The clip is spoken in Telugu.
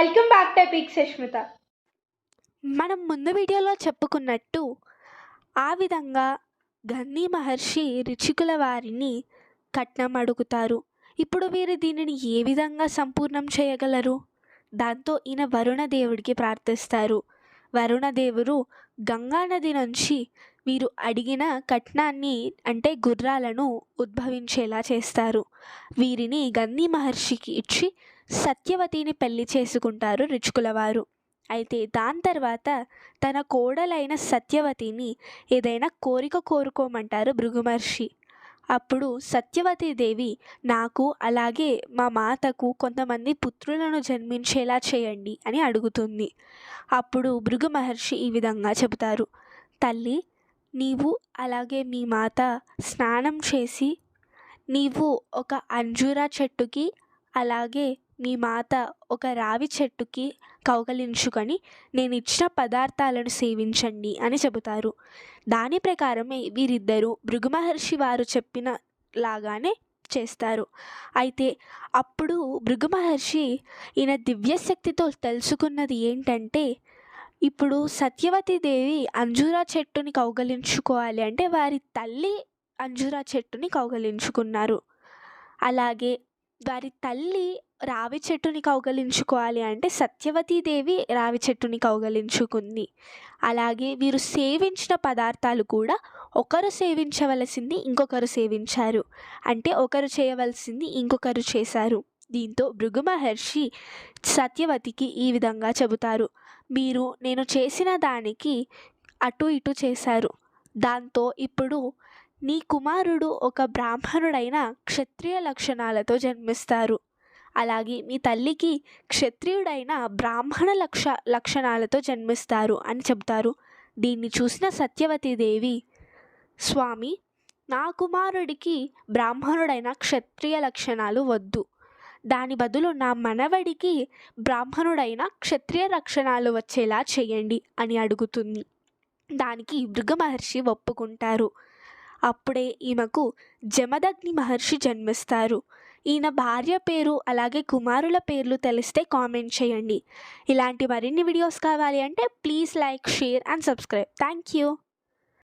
Welcome back to pick Sushmita మనం ముందు వీడియోలో చెప్పుకున్నట్టు ఆ విధంగా గన్నీ మహర్షి రిచికుల వారిని కట్నం అడుగుతారు. ఇప్పుడు వీరు దీనిని ఏ విధంగా సంపూర్ణం చేయగలరు? దాంతో ఈయన వరుణ దేవుడికి ప్రార్థిస్తారు. వరుణదేవుడు గంగా నది నుంచి వీరు అడిగిన కట్నాన్ని అంటే గుర్రాలను ఉద్భవించేలా చేస్తారు. వీరిని గన్నీ మహర్షికి ఇచ్చి సత్యవతిని పెళ్ళి చేసుకుంటారు రిచుకులవారు. అయితే దాని తర్వాత తన కోడలైన సత్యవతిని ఏదైనా కోరిక కోరుకోమంటారు భృగుమహర్షి. అప్పుడు సత్యవతి దేవి నాకు అలాగే మా మాతకు కొంతమంది పుత్రులను జన్మించేలా చేయండి అని అడుగుతుంది. అప్పుడు భృగు మహర్షి ఈ విధంగా చెబుతారు. తల్లి నీవు అలాగే మీ మాత స్నానం చేసి నీవు ఒక అంజూరా చెట్టుకి అలాగే మీ మాత ఒక రావి చెట్టుకి కౌగలించుకొని నేను ఇచ్చిన పదార్థాలను సేవించండి అని చెబుతారు. దాని ప్రకారమే వీరిద్దరూ భృగు మహర్షి వారు చెప్పిన లాగానే చేస్తారు. అయితే అప్పుడు భృగు మహర్షి ఈయన దివ్యశక్తితో తెలుసుకున్నది ఏంటంటే ఇప్పుడు సత్యవతి దేవి అంజూరా చెట్టుని కౌగలించుకోవాలి అంటే వారి తల్లి అంజూరా చెట్టుని కౌగలించుకున్నారు. అలాగే వారి తల్లి రావి చెట్టుని కౌగలించుకోవాలి అంటే సత్యవతీదేవి రావి చెట్టుని కౌగలించుకుంది. అలాగే వీరు సేవించిన పదార్థాలు కూడా ఒకరు సేవించవలసింది ఇంకొకరు సేవించారు. అంటే ఒకరు చేయవలసింది ఇంకొకరు చేశారు. దీంతో భృగు మహర్షి సత్యవతికి ఈ విధంగా చెబుతారు. మీరు నేను చేసిన దానికి అటు ఇటు చేశారు. దాంతో ఇప్పుడు నీ కుమారుడు ఒక బ్రాహ్మణుడైన క్షత్రియ లక్షణాలతో జన్మిస్తారు. అలాగే మీ తల్లికి క్షత్రియుడైన బ్రాహ్మణ లక్ష లక్షణాలతో జన్మిస్తారు అని చెబుతారు. దీన్ని చూసిన సత్యవతీదేవి స్వామి నా కుమారుడికి బ్రాహ్మణుడైన క్షత్రియ లక్షణాలు వద్దు. దాని బదులు నా మనవడికి బ్రాహ్మణుడైన క్షత్రియ లక్షణాలు వచ్చేలా చేయండి అని అడుగుతుంది. దానికి మృగ మహర్షి ఒప్పుకుంటారు. అప్పుడే ఈమెకు జమదగ్ని మహర్షి జన్మిస్తారు. ఈయన భార్య పేరు అలాగే కుమారుల పేర్లు తెలిస్తే కామెంట్ చేయండి. ఇలాంటి మరిన్ని వీడియోస్ కావాలి అంటే please like share and subscribe. Thank you